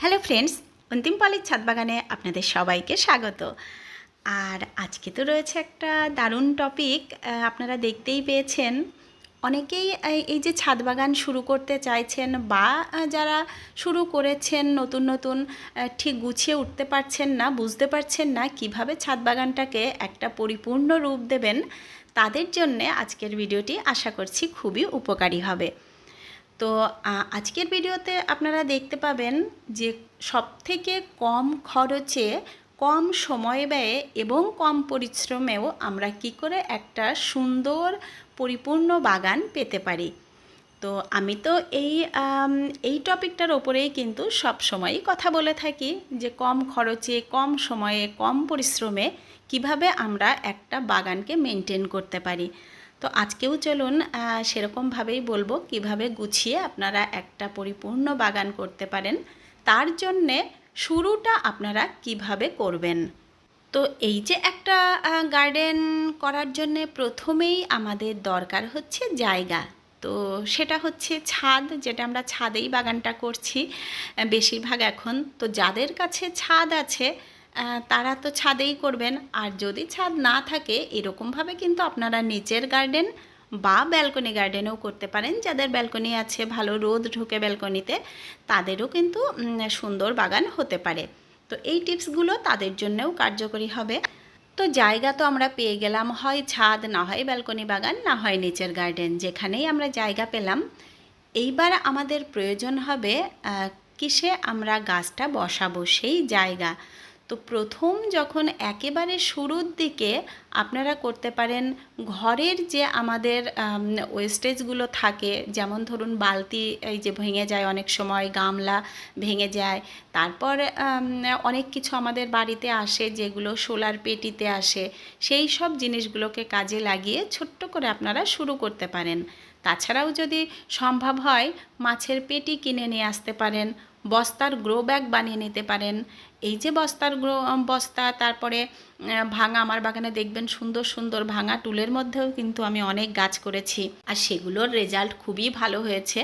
Hello friends, অন্তিম পালির ছাদ বাগানে আপনাদের সবাইকে স্বাগত। আর আজকে তো রয়েছে একটা দারুণ টপিক আপনারা দেখতেই পেয়েছেন। অনেকেই এই- যে ছাদ বাগান শুরু করতে চাইছেন বা যারা শুরু করেছেন নতুন নতুন ঠিক গুছিয়ে উঠতে পারছেন না, বুঝতে পারছেন না কীভাবে ছাদ বাগানটাকে একটা পরিপূর্ণ রূপ দেবেন, তাদের জন্যে আজকের ভিডিওটি আশা করছি খুবই উপকারী হবে। তো আজকের ভিডিওতে আপনারা দেখতে পাবেন যে সবথেকে কম খরচে, কম সময় ব্যয়ে এবং কম পরিশ্রমেও আমরা কি করে একটা সুন্দর, পরিপূর্ণ বাগান পেতে পারি। তো, আমি তো এই এই টপিকটার ওপরেই কিন্তু সব সময়ই কথা বলে থাকি যে কম খরচে, কম সময়ে, কম পরিশ্রমে কীভাবে আমরা একটা বাগানকে মেনটেন করতে পারি। তো আজকেও চলুন সেরকমভাবেই বলব কীভাবে গুছিয়ে আপনারা একটা পরিপূর্ণ বাগান করতে পারেন। তার জন্যে শুরুটা আপনারা কীভাবে করবেন? তো এই যে একটা গার্ডেন করার জন্যে প্রথমেই আমাদের দরকার হচ্ছে জায়গা। তো সেটা হচ্ছে ছাদ, যেটা আমরা ছাদেই বাগানটা করছি বেশিরভাগ এখন। তো যাদের কাছে ছাদ আছে তারা তো ছাদেই করবেন। আর যদি ছাদ না থাকে, এরকমভাবে কিন্তু আপনারা নিচের গার্ডেন বা ব্যালকনি গার্ডেনেও করতে পারেন। যাদের ব্যালকনি আছে, ভালো রোদ ঢোকে ব্যালকনিতে তাদেরও কিন্তু সুন্দর বাগান হতে পারে। তো এই টিপসগুলো তাদের জন্যও কার্যকরী হবে। তো জায়গা তো আমরা পেয়ে গেলাম, হয় ছাদ, না হয় ব্যালকনি বাগান, না হয় নিচের গার্ডেন যেখানেই আমরা জায়গা পেলাম। এইবার আমাদের প্রয়োজন হবে কিসে আমরা গাছটা বসাবো? সেই জায়গা। তো প্রথম যখন একেবারে শুরুর দিকে আপনারা করতে পারেন, ঘরের যে আমাদের ওয়েস্টেজগুলো থাকে, যেমন ধরুন বালতি, এই যে ভেঙে যায় অনেক সময়, গামলা ভেঙে যায়, তারপর অনেক কিছু আমাদের বাড়িতে আসে যেগুলো সোলার পেটিতে আসে, সেই সব জিনিসগুলোকে কাজে লাগিয়ে ছোট্ট করে আপনারা শুরু করতে পারেন। তাছাড়াও যদি সম্ভব হয়, মাছের পেটি কিনে নিয়ে আসতে পারেন বস্তার গ্রো ব্যাগ বানিয়ে নিতে পারেন। এই যে বস্তার গ্রো বস্তা, তারপরে ভাঙা, আমার বাগানে দেখবেন সুন্দর সুন্দর ভাঙা টুলের মধ্যেও কিন্তু আমি অনেক গাছ করেছি। আর সেগুলোর রেজাল্ট খুবই ভালো হয়েছে।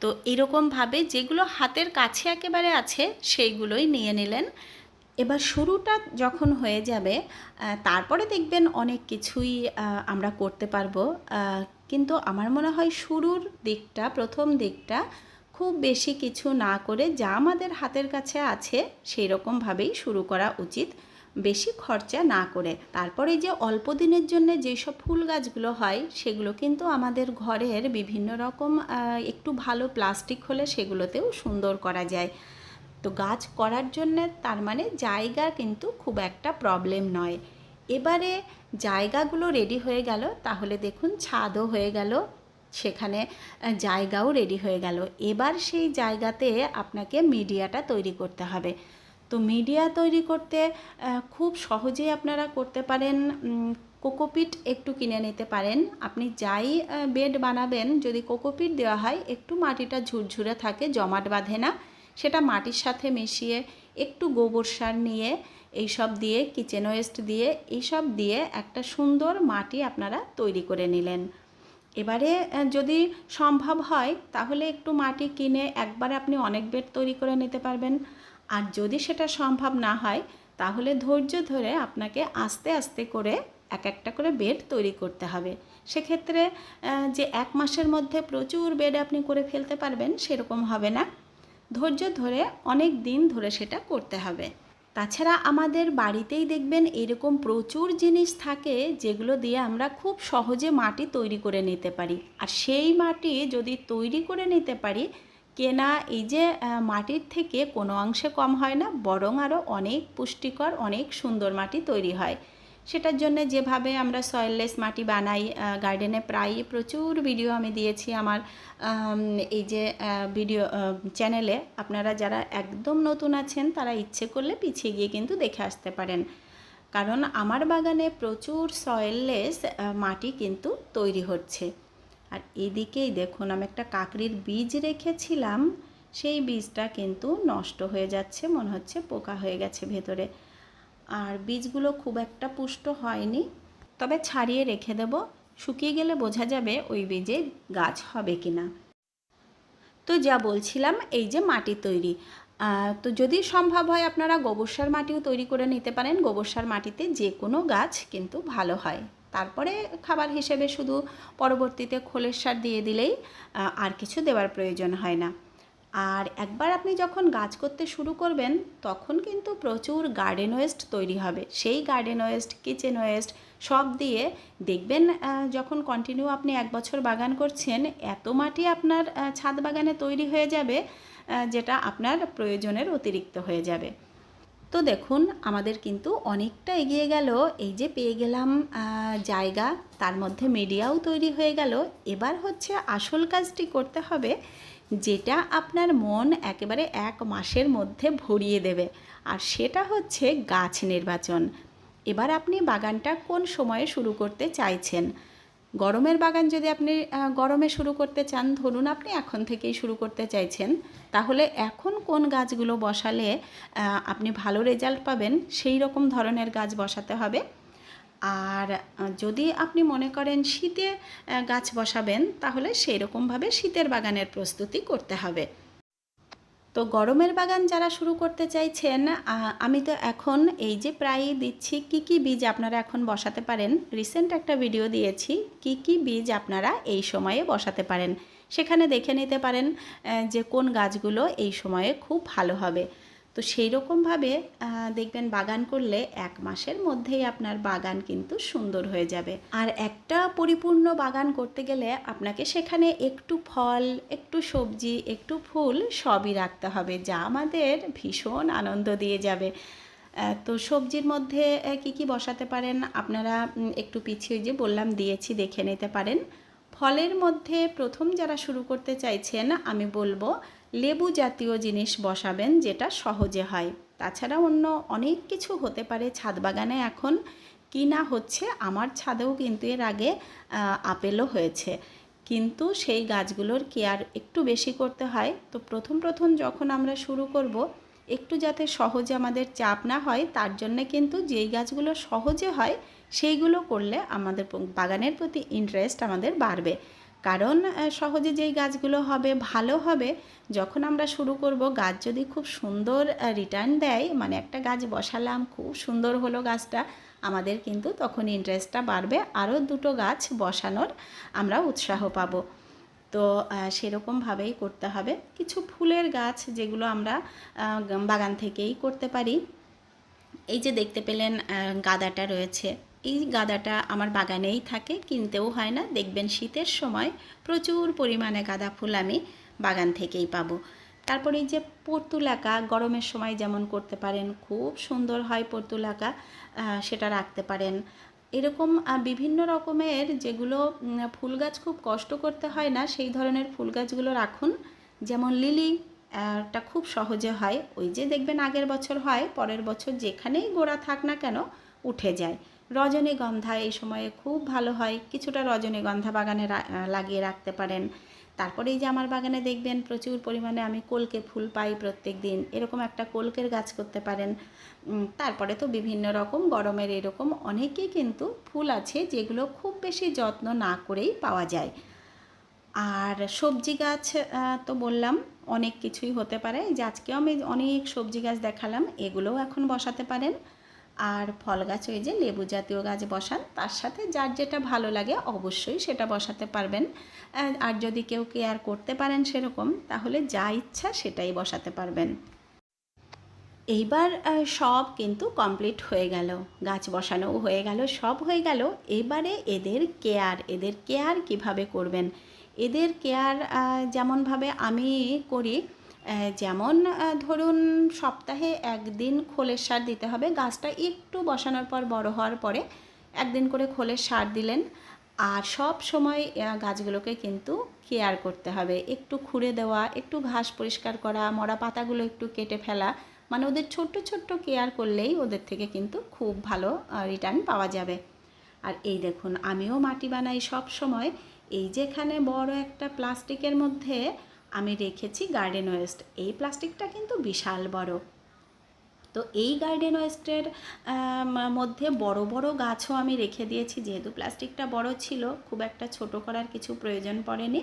তো এরকমভাবে যেগুলো হাতের কাছে একেবারে আছে, সেইগুলোই নিয়ে নিলেন। এবার শুরুটা যখন হয়ে যাবে তারপরে দেখবেন অনেক কিছুই আমরা করতে পারব। কিন্তু আমার মনে হয় শুরুর দিকটা, প্রথম দিকটা খুব বেশি কিছু না করে যা আমাদের হাতের কাছে আছে সেই রকমভাবেই শুরু করা উচিত। বেশি খরচা না করে। তারপরে যে অল্প দিনের জন্য যেসব ফুল গাছগুলো হয়, সেগুলো কিন্তু আমাদের ঘরের বিভিন্ন রকম একটু ভালো প্লাস্টিক হলে সেগুলোতেও সুন্দর করা যায়। তো গাছ করার জন্যে তার মানে জায়গা কিন্তু খুব একটা প্রবলেম নয়। এবারে জায়গাগুলো রেডি হয়ে গেল, তাহলে দেখুন ছাদও হয়ে গেল। সেখানে জায়গাও রেডি হয়ে গেল। এবার সেই জায়গাতে আপনাকে মিডিয়াটা তৈরি করতে হবে। তো মিডিয়া তৈরি করতে খুব সহজেই আপনারা করতে পারেন কোকোপিট একটু কিনে নিতে পারেন। আপনি যাই বেড বানাবেন, যদি কোকোপিট দেওয়া হয়, একটু মাটিটা ঝুরঝুরে থাকে, জমাট বাঁধে না, সেটা মাটির সাথে মিশিয়ে একটু গোবর সার নিয়ে এইসব দিয়ে কিচেন ওয়েস্ট দিয়ে, এইসব দিয়ে একটা সুন্দর মাটি আপনারা তৈরি করে নিলেন। এবারে যদি সম্ভব হয়, তাহলে একটু মাটি কিনে একবারে আপনি অনেক বেড তৈরি করে নিতে পারবেন। আর যদি সেটা সম্ভব না হয়, তাহলে ধৈর্য ধরে আপনাকে আস্তে আস্তে করে এক একটা করে বেড তৈরি করতে হবে। সেক্ষেত্রে যে এক মাসের মধ্যে প্রচুর বেড আপনি করে ফেলতে পারবেন, সেরকম হবে না। ধৈর্য ধরে অনেক দিন ধরে সেটা করতে হবে। তাছাড়া আমাদের বাড়িতেই দেখবেন এরকম প্রচুর জিনিস থাকে যেগুলো দিয়ে আমরা খুব সহজে মাটি তৈরি করে নিতে পারি। আর সেই মাটি যদি তৈরি করে নিতে পারি, কেনা এই যে মাটির থেকে কোনো অংশে কম হয় না, বরং আরও অনেক পুষ্টিকর, অনেক সুন্দর মাটি তৈরি হয়। সেটার জন্য যেভাবে আমরা সয়েললেস মাটি বানাই গার্ডেনে প্রায় প্রচুর ভিডিও আমি দিয়েছি আমার এই যে ভিডিও চ্যানেলে আপনারা যারা একদম নতুন আছেন, তারা ইচ্ছে করলে পিছিয়ে গিয়ে কিন্তু দেখে আসতে পারেন। কারণ আমার বাগানে প্রচুর সয়েললেস মাটি কিন্তু তৈরি হচ্ছে। আর এদিকেই দেখুন, আমি একটা কাকড়ির বীজ রেখেছিলাম। সেই বীজটা কিন্তু নষ্ট হয়ে যাচ্ছে, মনে হচ্ছে পোকা হয়ে গেছে ভেতরে। আর বীজগুলো খুব একটা পুষ্ট হয়নি। তবে ছাড়িয়ে রেখে দেব। শুকিয়ে গেলে বোঝা যাবে ওই বীজে গাছ হবে কি না তো যা বলছিলাম, এই যে মাটি তৈরি। তো যদি সম্ভব হয় আপনারা গোবর সার মাটিও তৈরি করে নিতে পারেন। গোবর সার মাটিতে যে কোনো গাছ কিন্তু ভালো হয়। তারপরে খাবার হিসেবে শুধু পরবর্তীতে খোলের সার দিয়ে দিলেই আর কিছু দেওয়ার প্রয়োজন হয় না। আর একবার আপনি যখন গাছ করতে শুরু করবেন, তখন কিন্তু প্রচুর গার্ডেন ওয়েস্ট তৈরি হবে। সেই গার্ডেন ওয়েস্ট কিচেন ওয়েস্ট সব দিয়ে দেখবেন যখন কন্টিনিউ আপনি এক বছর বাগান করছেন, এত মাটি আপনার ছাদ বাগানে তৈরি হয়ে যাবে যেটা আপনার প্রয়োজনের অতিরিক্ত হয়ে যাবে। তো দেখুন, আমাদের কিন্তু অনেকটা এগিয়ে গেল। এই যে পেয়ে গেলাম জায়গা, তার মধ্যে মিডিয়াও তৈরি হয়ে গেল। এবার হচ্ছে আসল কাজটি করতে হবে। যেটা আপনার মন একেবারে এক মাসের মধ্যে ভরিয়ে দেবে। আর সেটা হচ্ছে গাছ নির্বাচন। এবার আপনি বাগানটা কোন সময়ে শুরু করতে চাইছেন? গরমের বাগান যদি আপনি গরমে শুরু করতে চান, ধরুন আপনি এখন থেকেই শুরু করতে চাইছেন, তাহলে এখন কোন গাছগুলো বসালে আপনি ভালো রেজাল্ট পাবেন? সেই রকম ধরনের গাছ বসাতে হবে। আর যদি আপনি মনে করেন শীতে গাছ বসাবেন, তাহলে সেই রকমভাবে শীতের বাগানের প্রস্তুতি করতে হবে। তো গরমের বাগান যারা শুরু করতে চাইছেন আমি তো এখন এই যে প্রায়ই দিচ্ছি, কি কি বীজ আপনারা এখন বসাতে পারেন? রিসেন্ট একটা ভিডিও দিয়েছি, কি কি বীজ আপনারা এই সময়ে বসাতে পারেন? সেখানে দেখে নিতে পারেন যে কোন গাছগুলো এই সময়ে খুব ভালো হবে। তো সেই রকমভাবে দেখবেন বাগান করলে এক মাসের মধ্যেই আপনার বাগান কিন্তু সুন্দর হয়ে যাবে। আর একটা পরিপূর্ণ বাগান করতে গেলে আপনাকে সেখানে একটু ফল, একটু সবজি, একটু ফুল সবই রাখতে হবে, যা আমাদের ভীষণ আনন্দ দিয়ে যাবে। তো সবজির মধ্যে কি কি বসাতে পারেন? আপনারা একটু পিছিয়ে যে বললাম, দিয়েছি, দেখে নিতে পারেন। ফলের মধ্যে প্রথম যারা শুরু করতে চাইছেন, আমি বলব লেবু জাতীয় জিনিস বসাবেন যেটা সহজে হয়। তাছাড়া অন্য অনেক কিছু হতে পারে ছাদ বাগানে এখন। কি না হচ্ছে, আমার ছাদেও কিন্তু এর আগে আপেলও হয়েছে। কিন্তু সেই গাছগুলোর কেয়ার একটু বেশি করতে হয়। তো প্রথম প্রথম যখন আমরা শুরু করব, একটু যাতে সহজে আমাদের চাপ না হয়, তার জন্যে কিন্তু যেই গাছগুলো সহজে হয়, সেইগুলো করলে আমাদের বাগানের প্রতি ইন্টারেস্ট আমাদের বাড়বে। কারণ সহজে যেই গাছগুলো হবে, ভালো হবে। যখন আমরা শুরু করব, গাছ যদি খুব সুন্দর রিটার্ন দেয় মানে একটা গাছ বসালাম, খুব সুন্দর হলো গাছটা, আমাদের কিন্তু তখন ইন্টারেস্টটা বাড়বে। আরও দুটো গাছ বসানোর আমরা উৎসাহ পাবো। তো সেরকমভাবেই করতে হবে। কিছু ফুলের গাছ যেগুলো আমরা বাগান থেকেই করতে পারি। এই যে দেখতে পেলেন গাঁদাটা রয়েছে। এই গাঁদাটা আমার বাগানেই থাকে, কিনতেও হয় না। দেখবেন শীতের সময় প্রচুর পরিমাণে গাঁদা ফুল আমি বাগান থেকেই পাবো। তারপরে এই যে পর্তুলাকা, গরমের সময় যেমন করতে পারেন, খুব সুন্দর হয় পর্তুলাকা সেটা রাখতে পারেন। এরকম বিভিন্ন রকমের যেগুলো ফুল গাছ খুব কষ্ট করতে হয় না, সেই ধরনের ফুল গাছগুলো রাখুন। যেমন লিলি টা খুব সহজে হয়। ওই যে দেখবেন আগের বছর হয়, পরের বছর যেখানেই গোড়া থাক না কেন, উঠে যায়। রজনীগন্ধা এই সময়ে খুব ভালো হয়। কিছুটা রজনীগন্ধা বাগানে লাগিয়ে রাখতে পারেন। তারপরে এই যে আমার বাগানে দেখবেন প্রচুর পরিমাণে আমি কলকে ফুল পাই প্রত্যেক দিন। এরকম একটা কলকের গাছ করতে পারেন। তারপরে তো বিভিন্ন রকম গরমের এরকম অনেকই কিন্তু ফুল আছে যেগুলো খুব বেশি যত্ন না করেই পাওয়া যায়। আর সবজি গাছ তো বললাম অনেক কিছুই হতে পারে। যে আজকেও আমি অনেক সবজি গাছ দেখালাম, এগুলোও এখন বসাতে পারেন। আর ফল গাছ, ওই যে লেবু জাতীয় গাছ বসান, তার সাথে যার যেটা ভালো লাগে অবশ্যই সেটা বসাতে পারবেন। আর যদি কেউ কেয়ার করতে পারেন সেরকম, তাহলে যা ইচ্ছা সেটাই বসাতে পারবেন। এইবার সব কিন্তু কমপ্লিট হয়ে গেল। গাছ বসানোও হয়ে গেল, সব হয়ে গেল। এবারে এদের কেয়ার এদের কেয়ার কীভাবে করবেন? এদের কেয়ার যেমনভাবে আমি করি যেমন ধরুন সপ্তাহে একদিন খোলের সার দিতে হবে। গাছটা একটু বসানোর পর, বড় হওয়ার পরে একদিন করে খোলের সার দিলেন। আর সব সময় গাছগুলোকে কিন্তু কেয়ার করতে হবে। একটু খুঁড়ে দেওয়া, একটু ঘাস পরিষ্কার করা, মরা পাতাগুলো একটু কেটে ফেলা মানে ওদের ছোট্ট ছোট্ট কেয়ার করলেই ওদের থেকে কিন্তু খুব ভালো রিটার্ন পাওয়া যাবে। আর এই দেখুন, আমিও মাটি বানাই সব সময়। এই যেখানে বড় একটা প্লাস্টিকের মধ্যে আমি রেখেছি গার্ডেন ওয়েস্ট এই প্লাস্টিকটা কিন্তু বিশাল বড়। তো এই গার্ডেন ওয়েস্টের মধ্যে বড় বড় গাছও আমি রেখে দিয়েছি। যেহেতু প্লাস্টিকটা বড় ছিল, খুব একটা ছোট করার কিছু প্রয়োজন পড়েনি।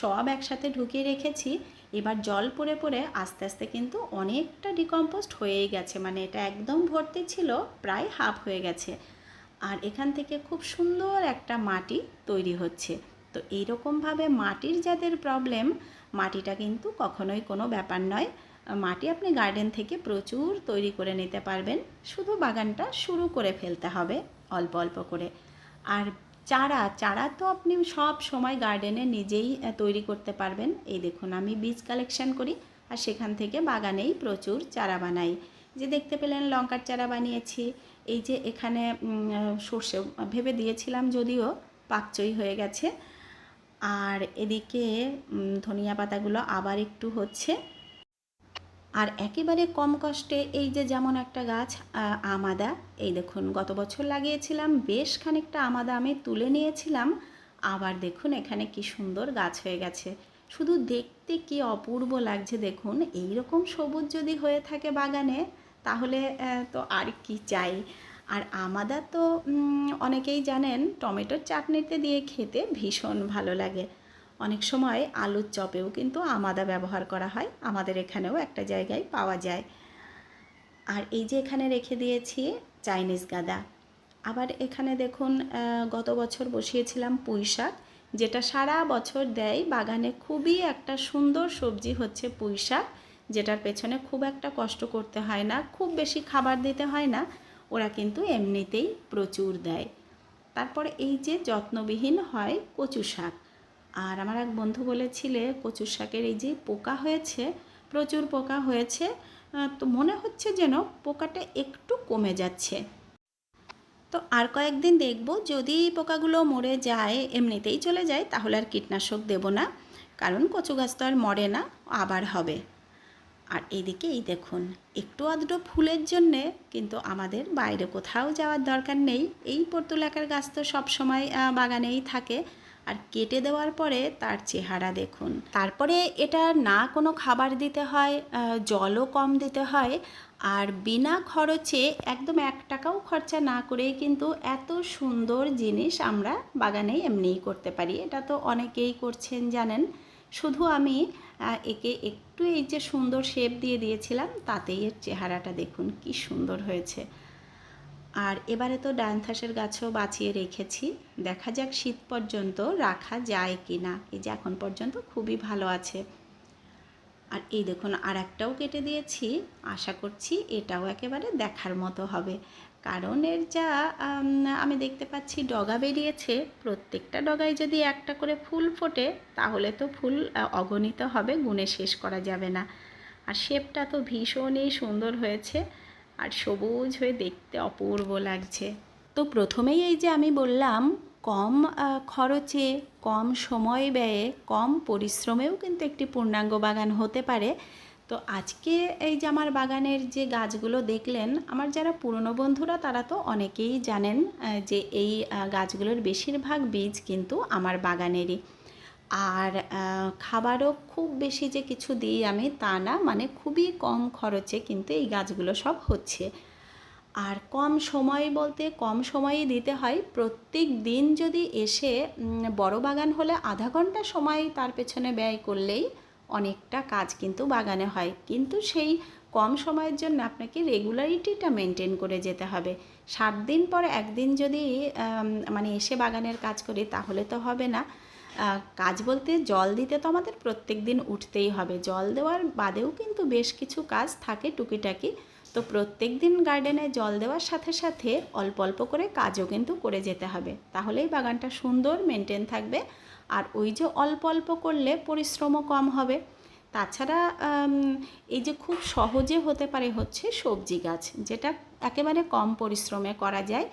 সব একসাথে ঢুকিয়ে রেখেছি। এবার জল পড়ে পড়ে আস্তে আস্তে কিন্তু অনেকটা ডিকম্পোস্ট হয়েই গেছে। মানে এটা একদম ভর্তি ছিল, প্রায় হাফ হয়ে গেছে। আর এখান থেকে খুব সুন্দর একটা মাটি তৈরি হচ্ছে। তো এইরকমভাবে মাটির যাদের প্রবলেম মাটিটা কিন্তু কখনোই কোনো ব্যাপার নয়। মাটি আপনি গার্ডেন থেকে প্রচুর তৈরি করে নিতে পারবেন। শুধু বাগানটা শুরু করে ফেলতে হবে, অল্প অল্প করে। আর চারা চারা তো আপনি সব সময় গার্ডেনে নিজেই তৈরি করতে পারবেন। এই দেখুন, আমি বীজ কালেকশন করি আর সেখান থেকে বাগানেই প্রচুর চারা বানাই। যে দেখতে পেলেন লঙ্কার চারা বানিয়েছি। এই যে এখানে সর্ষে, ভেবে দিয়েছিলাম যদিও পাকচই হয়ে গেছে। আর এদিকে ধনিয়া পাতাগুলো আবার একটু হচ্ছে। আর একেবারে কম কষ্টে এই যে যেমন একটা গাছ আমাদা, এই দেখুন গত বছর লাগিয়েছিলাম, বেশ খানিকটা আমাদা আমি তুলে নিয়েছিলাম। আবার দেখুন এখানে কি সুন্দর গাছ হয়ে গেছে। শুধু দেখতে কি অপূর্ব লাগছে দেখুন এই রকম সবুজ যদি হয়ে থাকে বাগানে, তাহলে তো আর কি চাই। আর আমাদা তো অনেকেই জানেন টমেটোর চাটনিতে দিয়ে খেতে ভীষণ ভালো লাগে। অনেক সময় আলুর চপেও কিন্তু আমাদা ব্যবহার করা হয়, আমাদের এখানেও একটা জায়গায় পাওয়া যায়। আর এই যে এখানে রেখে দিয়েছি চাইনিজ গাদা। আবার এখানে দেখুন গত বছর বসিয়েছিলাম পুঁই শাক, যেটা সারা বছর দেয় বাগানে খুবই একটা সুন্দর সবজি হচ্ছে পুঁই শাক, যেটার পেছনে খুব একটা কষ্ট করতে হয় না, খুব বেশি খাবার দিতে হয় না। ওরা কিন্তু এমনিতেই প্রচুর দেয়। তারপরে এই যে যত্নবিহীন হয় কচু শাক। আর আমার এক বন্ধু বলেছিলে, কচু শাকের এই যে পোকা হয়েছে, প্রচুর পোকা হয়েছে তো মনে হচ্ছে যেন পোকাটা একটু কমে যাচ্ছে। তো আর কয়েকদিন দেখব, যদি পোকাগুলো মরে যায়, এমনিতেই চলে যায়, তাহলে আর কীটনাশক দেব না। কারণ কচু গাছ তো আর মরে না, আবার হবে। আর এইদিকে এই দেখুন, একটু আধটু ফুলের জন্যে কিন্তু আমাদের বাইরে কোথাও যাওয়ার দরকার নেই। এই পর্তুলাকার গাছ তো সবসময় বাগানেই থাকে। আর কেটে দেওয়ার পরে তার চেহারা দেখুন। তারপরে এটা না কোনো খাবার দিতে হয় জলও কম দিতে হয়। আর বিনা খরচে একদম এক টাকাও খরচা না করেই কিন্তু এত সুন্দর জিনিস আমরা বাগানে এমনিই করতে পারি। এটা তো অনেকেই করছেন, জানেন। শুধু আমি একে একটু এই যে সুন্দর শেপ দিয়ে দিয়েছিলাম, তাতেই এর চেহারাটা দেখুন কি সুন্দর হয়েছে। আর এবারে তো ডায়ান্থাসের গাছও বাঁচিয়ে রেখেছি। দেখা যাক শীত পর্যন্ত রাখা যায় কি না এই যে এখন পর্যন্ত খুবই ভালো আছে। আর এই দেখুন আর একটাও কেটে দিয়েছি। আশা করছি এটাও একেবারে দেখার মতো হবে। কারণ এর যা আমি দেখতে পাচ্ছি ডগা বেরিয়েছে। প্রত্যেকটা ডগায় যদি একটা করে ফুল ফোটে, তাহলে তো ফুল অগণিত হবে, গুণে শেষ করা যাবে না। আর শেপটা তো ভীষণই সুন্দর হয়েছে, আর সবুজ হয়ে দেখতে অপূর্ব লাগছে। তো প্রথমেই এই যে আমি বললাম, কম খরচে, কম সময় ব্যয়ে, কম পরিশ্রমেও কিন্তু একটি পূর্ণাঙ্গ বাগান হতে পারে। তো আজকে এই যে আমার বাগানের যে গাছগুলো দেখলেন, আমার যারা পুরনো বন্ধুরা তারা তো অনেকেই জানেন যে এই গাছগুলোর বেশিরভাগ বীজ কিন্তু আমার বাগানেরই। আর খাবারও খুব বেশি যে কিছু দিই আমি তা না মানে খুবই কম খরচে কিন্তু এই গাছগুলো সব হচ্ছে। আর কম সময় বলতে কম সময়ই দিতে হয়। প্রত্যেক দিন যদি এসে বড় বাগান হলে আধা ঘণ্টা সময় তার পেছনে ব্যয় করলেই অনেকটা কাজ কিন্তু বাগানে হয়। কিন্তু সেই কম সময়ের জন্য আপনাকে রেগুলারিটিটা মেনটেন করে যেতে হবে। সাত দিন পর একদিন যদি মানে এসে বাগানের কাজ করি, তাহলে তো হবে না। কাজ বলতে জল দিতে তো আমাদের প্রত্যেক দিন উঠতেই হবে। জল দেওয়ার বাদেও কিন্তু বেশ কিছু কাজ থাকে টুকিটাকি। তো প্রত্যেক দিন গার্ডেনে জল দেওয়ার সাথে সাথে অল্প অল্প করে কাজও কিন্তু করে যেতে হবে। তাহলেই বাগানটা সুন্দর মেনটেন থাকবে। আর ওই যে অল্প অল্প করলে পরিশ্রমও কম হবে। তাছাড়া এই যে খুব সহজে হতে পারে হচ্ছে সবজি গাছ, যেটা একেবারে কম পরিশ্রমে করা যায়।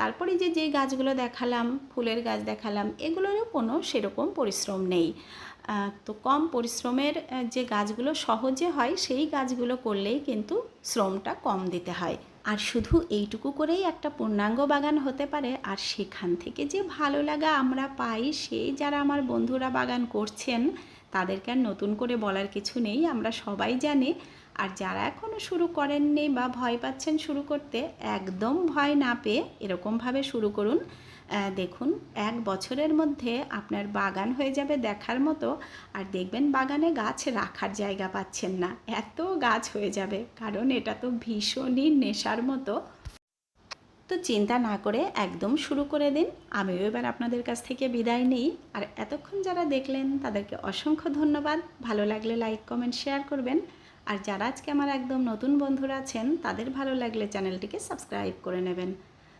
তারপরে যে যে গাছগুলো দেখালাম, ফুলের গাছ দেখালাম, এগুলোরও কোনো সেরকম পরিশ্রম নেই। তো কম পরিশ্রমের যে গাছগুলো সহজে হয়, সেই গাছগুলো করলেই কিন্তু শ্রমটা কম দিতে হয়। আর শুধু এইটুকু করেই একটা পূর্ণাঙ্গ বাগান হতে পারে, আর সেখান থেকে যে ভালো লাগা আমরা পাই, সেই যারা আমার বন্ধুরা বাগান করছেন, তাদেরকে আর নতুন করে বলার কিছু নেই, আমরা সবাই জানি। আর যারা এখনও শুরু করেননি বা ভয় পাচ্ছেন শুরু করতে, একদম ভয় না পেয়ে এরকমভাবে শুরু করুন। দেখুন, এক বছরের মধ্যে আপনার বাগান হয়ে যাবে দেখার মতো। আর দেখবেন বাগানে গাছ রাখার জায়গা পাচ্ছেন না। এত গাছ হয়ে যাবে, কারণ এটা তো ভীষণই নেশার মতো। তো চিন্তা না করে একদম শুরু করে দিন। আমিও এবার আপনাদের কাছ থেকে বিদায় নিই। আর এতক্ষণ যারা দেখলেন, তাদেরকে অসংখ্য ধন্যবাদ। ভালো লাগলে লাইক, কমেন্ট, শেয়ার করবেন। আর যারা আজকে আমার একদম নতুন বন্ধুরা আছেন, তাদের ভালো লাগলে চ্যানেলটিকে সাবস্ক্রাইব করে নেবেন।